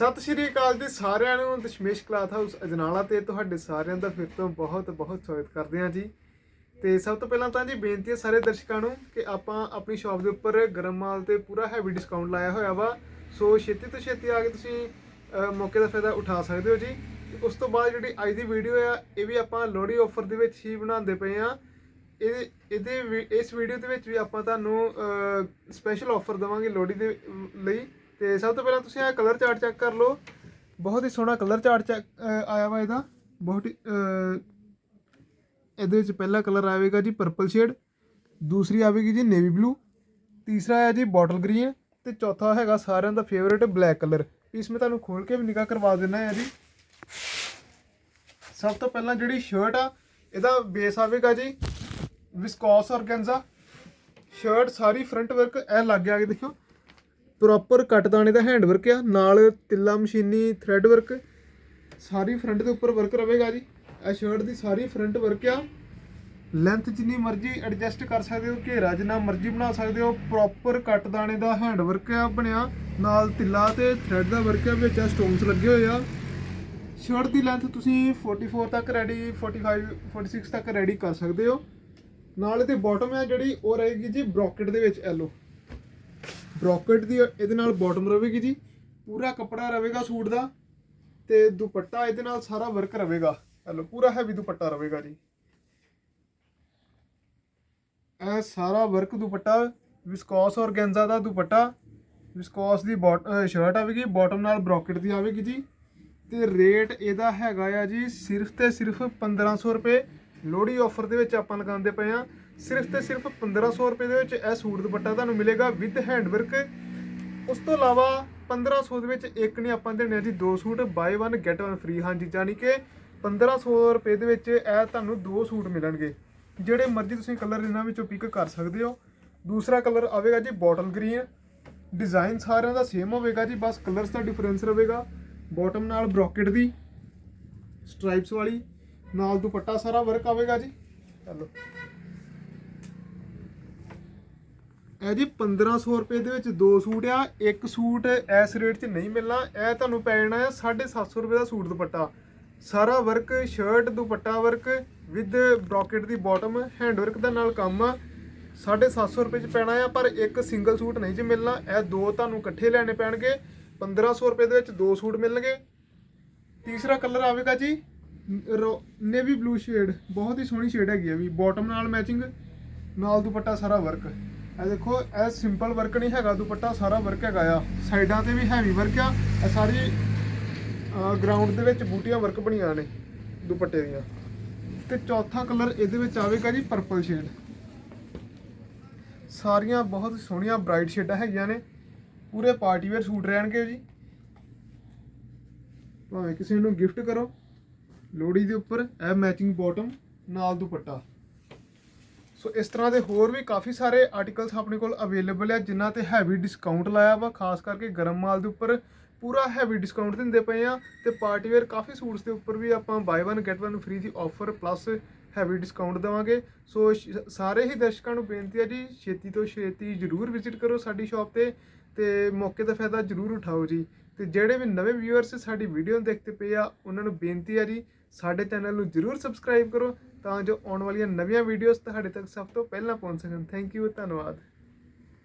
ਸਤਿ ਸ਼੍ਰੀ ਅਕਾਲ ਜੀ ਸਾਰਿਆਂ ਨੂੰ ਦਸ਼ਮੇਸ਼ ਕਲਾਥ ਹਾਊਸ ਅਜਨਾਲਾ ਤੇ ਤੁਹਾਡੇ ਸਾਰਿਆਂ ਦਾ ਫਿਰ ਤੋਂ ਬਹੁਤ ਬਹੁਤ ਸਵਾਗਤ ਕਰਦੇ ਹਾਂ ਜੀ। ਤੇ ਸਭ ਤੋਂ ਪਹਿਲਾਂ ਤਾਂ ਜੀ ਬੇਨਤੀ ਹੈ ਸਾਰੇ ਦਰਸ਼ਕਾਂ ਨੂੰ ਕਿ ਆਪਾਂ ਆਪਣੀ ਸ਼ਾਪ ਦੇ ਉੱਪਰ ਗਰਮ ਮਾਲ ਤੇ ਪੂਰਾ ਹੈਵੀ ਡਿਸਕਾਊਂਟ ਲਾਇਆ ਹੋਇਆ ਵਾ। ਸੋ ਛੇਤੀ ਤੋਂ ਛੇਤੀ ਆ ਕੇ ਤੁਸੀਂ ਮੌਕੇ ਦਾ ਫਾਇਦਾ ਉਠਾ ਸਕਦੇ ਹੋ ਜੀ। ਤੇ ਉਸ ਤੋਂ ਬਾਅਦ ਜਿਹੜੀ ਅੱਜ ਦੀ ਵੀਡੀਓ ਆ, ਇਹ ਵੀ ਆਪਾਂ ਲੋਹੜੀ ਆਫਰ ਦੇ ਵਿੱਚ ਹੀ ਬਣਾਉਂਦੇ ਪਏ ਆ ਇਹ, ਇਹਦੇ ਵੀ- ਇਸ ਵੀਡੀਓ ਦੇ ਵਿੱਚ ਵੀ ਆਪਾਂ ਤੁਹਾਨੂੰ ਸਪੈਸ਼ਲ ਆਫਰ ਦਵਾਂਗੇ ਲੋਹੜੀ ਦੇ ਲਈ। ਤੇ ਸਭ ਤੋਂ ਪਹਿਲਾਂ ਤੁਸੀਂ ਇਹ ਕਲਰ ਚਾਰਟ ਚੈੱਕ ਕਰ ਲਓ। ਬਹੁਤ ਹੀ ਸੋਹਣਾ ਕਲਰ ਚਾਰਟ ਚੈੱਕ ਆਇਆ ਵਾ ਇਹਦਾ। ਬਹੁਤ ਹੀ ਇਹਦੇ ਵਿੱਚ ਪਹਿਲਾ ਕਲਰ ਆਵੇਗਾ ਜੀ ਪਰਪਲ ਸ਼ੇਡ ਦੂਸਰੀ ਆਵੇਗੀ ਜੀ ਨੇਵੀ ਬਲੂ ਤੀਸਰਾ ਹੈ ਜੀ ਬੋਟਲ ਗ੍ਰੀਨ ਤੇ ਚੌਥਾ ਹੈਗਾ ਸਾਰਿਆਂ ਦਾ ਫੇਵਰੇਟ ਬਲੈਕ ਕਲਰ ਇਸ ਮੈਂ ਤੁਹਾਨੂੰ ਖੋਲ ਕੇ ਵੀ ਨਿਗਾਹ ਕਰਵਾ ਦਿੰਦਾ ਹੈ ਜੀ। ਸਭ ਤੋਂ ਪਹਿਲਾਂ ਜਿਹੜੀ ਸ਼ਰਟ ਆ, ਇਹਦਾ ਬੇਸ ਆਵੇਗਾ ਜੀ ਵਿਸਕੋਸ ਔਰਗੈਂਜ਼ਾ ਸ਼ਰਟ ਸਾਰੀ ਫਰੰਟ ਵਰਕ ਇਹ ਲੱਗ ਗਿਆ ਕਿ ਦੇਖਿਓ। ਪ੍ਰੋਪਰ ਕੱਟ ਦਾਣੇ ਦਾ ਹੈਂਡ ਵਰਕ ਆ, ਨਾਲ ਤਿੱਲਾ ਮਸ਼ੀਨੀ ਥ੍ਰੈਡ ਵਰਕ ਸਾਰੀ ਫਰੰਟ ਦੇ ਉੱਪਰ ਵਰਕ ਰਵੇਗਾ ਜੀ। ਇਹ ਸ਼ਰਟ ਦੀ ਸਾਰੀ ਫਰੰਟ ਵਰਕ ਆ। ਲੈਂਥ ਜਿੰਨੀ ਮਰਜ਼ੀ ਐਡਜਸਟ ਕਰ ਸਕਦੇ ਹੋ, ਘੇਰਾ ਜਿੰਨਾ ਮਰਜ਼ੀ ਬਣਾ ਸਕਦੇ ਹੋ ਪ੍ਰੋਪਰ ਕੱਟ ਦਾਣੇ ਦਾ ਹੈਂਡ ਵਰਕ ਆ ਬਣਿਆ। ਨਾਲ ਤਿੱਲਾ ਤੇ ਥ੍ਰੈਡ ਦਾ ਵਰਕ ਆ, ਵਿੱਚ ਸਟੋਨਸ ਲੱਗੇ ਹੋਏ ਆ। ਸ਼ਰਟ ਦੀ ਲੈਂਥ ਤੁਸੀਂ 44 ਤੱਕ ਰੈਡੀ 45 46 ਤੱਕ ਰੈਡੀ ਕਰ ਸਕਦੇ ਹੋ। ਨਾਲ ਇਹਦੇ ਬਾਟਮ ਆ ਜਿਹੜੀ, ਉਹ ਰਹੇਗੀ ਜੀ ਬ੍ਰੋਕਟ ਦੇ ਵਿੱਚ ਐਲੋ ਬ੍ਰੋਕਟ ਦੀ ਇਹਦੇ ਨਾਲ ਬਾਟਮ ਰਹੇਗੀ ਜੀ, ਪੂਰਾ ਕੱਪੜਾ ਰਹੇਗਾ ਸੂਟ ਦਾ ਤੇ ਦੁਪੱਟਾ ਇਹਦੇ ਨਾਲ ਸਾਰਾ ਵਰਕ ਰਹੇਗਾ। ਐਲੋ ਪੂਰਾ ਹੈਵੀ ਦੁਪੱਟਾ ਰਹੇਗਾ ਜੀ। ਇਹ ਸਾਰਾ ਵਰਕ ਦੁਪੱਟਾ ਵਿਸਕੋਸ ਔਰਗੈਂਜ਼ਾ ਦਾ ਦੁਪੱਟਾ ਵਿਸਕੋਸ ਦੀ ਸ਼ਰਟ ਆਵੇਗੀ ਬਾਟਮ ਨਾਲ ਬ੍ਰੋਕਟ ਦੀ ਆਵੇਗੀ ਜੀ। ਤੇ ਰੇਟ ਇਹਦਾ ਹੈਗਾ ਆ ਜੀ, ਸਿਰਫ ਤੇ ਸਿਰਫ 1500 ਰੁਪਏ। ਲੋਹੜੀ ਆਫਰ ਦੇ ਵਿੱਚ ਆਪਾਂ ਲਗਾਉਂਦੇ ਪਏ ਆ। ਸਿਰਫ ਤੇ ਸਿਰਫ 1500 ਰੁਪਏ ਦੇ ਵਿੱਚ ਇਹ ਸੂਟ ਦੁਪੱਟਾ ਤੁਹਾਨੂੰ ਮਿਲੇਗਾ ਵਿਦ ਹੈਂਡ ਵਰਕ ਉਸ ਤੋਂ ਇਲਾਵਾ 1500 ਦੇ ਵਿੱਚ ਇੱਕ ਨਹੀਂ ਆਪਾਂ ਦੇਣੇ ਆ ਜੀ, ਦੋ ਸੂਟ ਬਾਏ 1 ਗੈਟ 1 ਫ੍ਰੀ ਹਾਂਜੀ ਜਾਨੀ ਕਿ 1500 ਰੁਪਏ ਦੇ ਵਿੱਚ ਇਹ ਤੁਹਾਨੂੰ ਦੋ ਸੂਟ ਮਿਲਣਗੇ। ਜਿਹੜੇ ਮਰਜ਼ੀ ਤੁਸੀਂ ਕਲਰ ਇਹਨਾਂ ਵਿੱਚੋਂ ਪਿਕ ਕਰ ਸਕਦੇ ਹੋ। ਦੂਸਰਾ ਕਲਰ ਆਵੇਗਾ ਜੀ ਬੋਟਲ ਗ੍ਰੀਨ ਡਿਜ਼ਾਈਨ ਸਾਰਿਆਂ ਦਾ ਸੇਮ ਹੋਵੇਗਾ ਜੀ, ਬਸ ਕਲਰਸ ਦਾ ਡਿਫਰੈਂਸ ਰਹੇਗਾ। ਬਾਟਮ ਨਾਲ ਬ੍ਰੋਕਟ ਦੀ ਸਟ੍ਰਾਈਪਸ ਵਾਲੀ। ਨਾਲ ਦੁਪੱਟਾ ਸਾਰਾ ਵਰਕ ਆਵੇਗਾ ਜੀ। ਚਲੋ। ਇਹ ਜੀ 1500 ਰੁਪਏ ਦੇ ਵਿੱਚ ਦੋ ਸੂਟ ਆ, ਇੱਕ ਸੂਟ ਇਸ ਰੇਟ 'ਚ ਨਹੀਂ ਮਿਲਣਾ, ਇਹ ਤੁਹਾਨੂੰ ਪੈ ਜਾਣਾ ਆ 750 ਰੁਪਏ ਦਾ ਸੂਟ ਦੁਪੱਟਾ। ਸਾਰਾ work shirt dupatta work with brocade the bottom hand work ਦਾ ਨਾਲ ਕੰਮ ਆ 750 ਰੁਪਏ 'ਚ ਪੈਣਾ ਆ, ਪਰ ਇੱਕ ਸਿੰਗਲ ਸੂਟ ਨਹੀਂ ਜੀ ਮਿਲਣਾ, ਇਹ ਦੋ ਤੁਹਾਨੂੰ ਇਕੱਠੇ ਲੈਣੇ ਪੈਣਗੇ 1500 ਰੁਪਏ ਦੇ ਵਿੱਚ ਦੋ ਸੂਟ ਮਿਲਣਗੇ। ਤੀਸਰਾ ਕਲਰ ਆਵੇਗਾ ਜੀ ਨੇਵੀ ਬਲੂ ਸ਼ੇਡ ਬਹੁਤ ਹੀ ਸੋਹਣੀ ਸ਼ੇਡ ਹੈਗੀ ਆ ਵੀ ਬਾਟਮ ਨਾਲ ਮੈਚਿੰਗ ਨਾਲ ਦੁਪੱਟਾ ਸਾਰਾ ਵਰਕ ਇਹ ਦੇਖੋ, ਇਹ ਸਿੰਪਲ ਵਰਕ ਨਹੀਂ ਹੈਗਾ, ਦੁਪੱਟਾ ਸਾਰਾ ਵਰਕ ਹੈਗਾ ਆ। ਸਾਈਡਾਂ ਤੇ ਵੀ ਹੈਵੀ ਵਰਕ ਆ, ਇਹ ਸਾਰੀ ਗਰਾਊਂਡ ਦੇ ਵਿੱਚ ਬੂਟੀਆਂ ਵਰਕ ਬਣੀਆਂ ਨੇ, ਦੁਪੱਟੇ ਦੀਆਂ। ਤੇ ਚੌਥਾ ਕਲਰ ਇਹਦੇ ਵਿੱਚ ਆਵੇਗਾ ਜੀ ਪਰਪਲ ਸ਼ੇਡ ਸਾਰੀਆਂ ਬਹੁਤ ਸੋਹਣੀਆਂ ਬ੍ਰਾਈਟ ਸ਼ੇਡਾਂ ਹੈਗੀਆਂ ਨੇ। ਪੂਰੇ ਪਾਰਟੀ ਵੇਅਰ ਸੂਟ ਰਹਿਣਗੇ ਜੀ। ਭਾਵੇਂ ਕਿਸੇ ਨੂੰ ਗਿਫਟ ਕਰੋ, ਲੋਹੜੀ ਦੇ ਉੱਪਰ ਇਹ ਮੈਚਿੰਗ ਬਾਟਮ ਨਾਲ ਦੁਪੱਟਾ। ਸੋ ਇਸ ਤਰ੍ਹਾਂ ਦੇ ਹੋਰ ਵੀ ਕਾਫੀ ਸਾਰੇ ਆਰਟੀਕਲਸ ਆਪਣੇ ਕੋਲ ਅਵੇਲੇਬਲ ਹੈ ਜਿਨ੍ਹਾਂ ਤੇ ਹੈਵੀ ਡਿਸਕਾਊਂਟ ਲਾਇਆ ਵਾ, ਖਾਸ ਕਰਕੇ ਗਰਮ ਮਾਲ ਦੇ ਉੱਪਰ ਪੂਰਾ ਹੈਵੀ ਡਿਸਕਾਊਂਟ ਦਿੰਦੇ ਪਏ ਆ ਤੇ ਪਾਰਟੀ ਵੇਅਰ ਕਾਫੀ ਸੂਟਸ ਦੇ ਉੱਪਰ ਵੀ ਆਪਾਂ ਬਾਈ 1 ਗੈਟ 1 ਫ੍ਰੀ ਦੀ ਆਫਰ ਪਲੱਸ ਹੈਵੀ ਡਿਸਕਾਊਂਟ ਦੇਵਾਂਗੇ। ਸੋ ਸਾਰੇ ਹੀ ਦਰਸ਼ਕਾਂ ਨੂੰ ਬੇਨਤੀ ਹੈ ਜੀ, ਛੇਤੀ ਤੋਂ ਛੇਤੀ ਜਰੂਰ ਵਿਜ਼ਿਟ ਕਰੋ ਸਾਡੀ ਸ਼ਾਪ ਤੇ ਤੇ ਮੌਕੇ ਦਾ ਫਾਇਦਾ ਜਰੂਰ ਉਠਾਓ ਜੀ। ਤੇ ਜਿਹੜੇ ਵੀ ਨਵੇਂ ਵਿਊਅਰਸ ਸਾਡੀ ਵੀਡੀਓ ਦੇਖਦੇ ਪਏ ਆ, ਉਹਨਾਂ ਨੂੰ ਬੇਨਤੀ ਹੈ ਜੀ ਸਾਡੇ ਚੈਨਲ ਨੂੰ ਜਰੂਰ ਸਬਸਕ੍ਰਾਈਬ ਕਰੋ ਤਾਂ ਜੋ ਆਉਣ ਵਾਲੀਆਂ ਨਵੀਆਂ ਵੀਡੀਓਜ਼ ਤੁਹਾਡੇ ਤੱਕ ਸਭ ਤੋਂ ਪਹਿਲਾਂ ਪਹੁੰਚ ਸਕਣ। ਥੈਂਕ ਯੂ ਧੰਨਵਾਦ।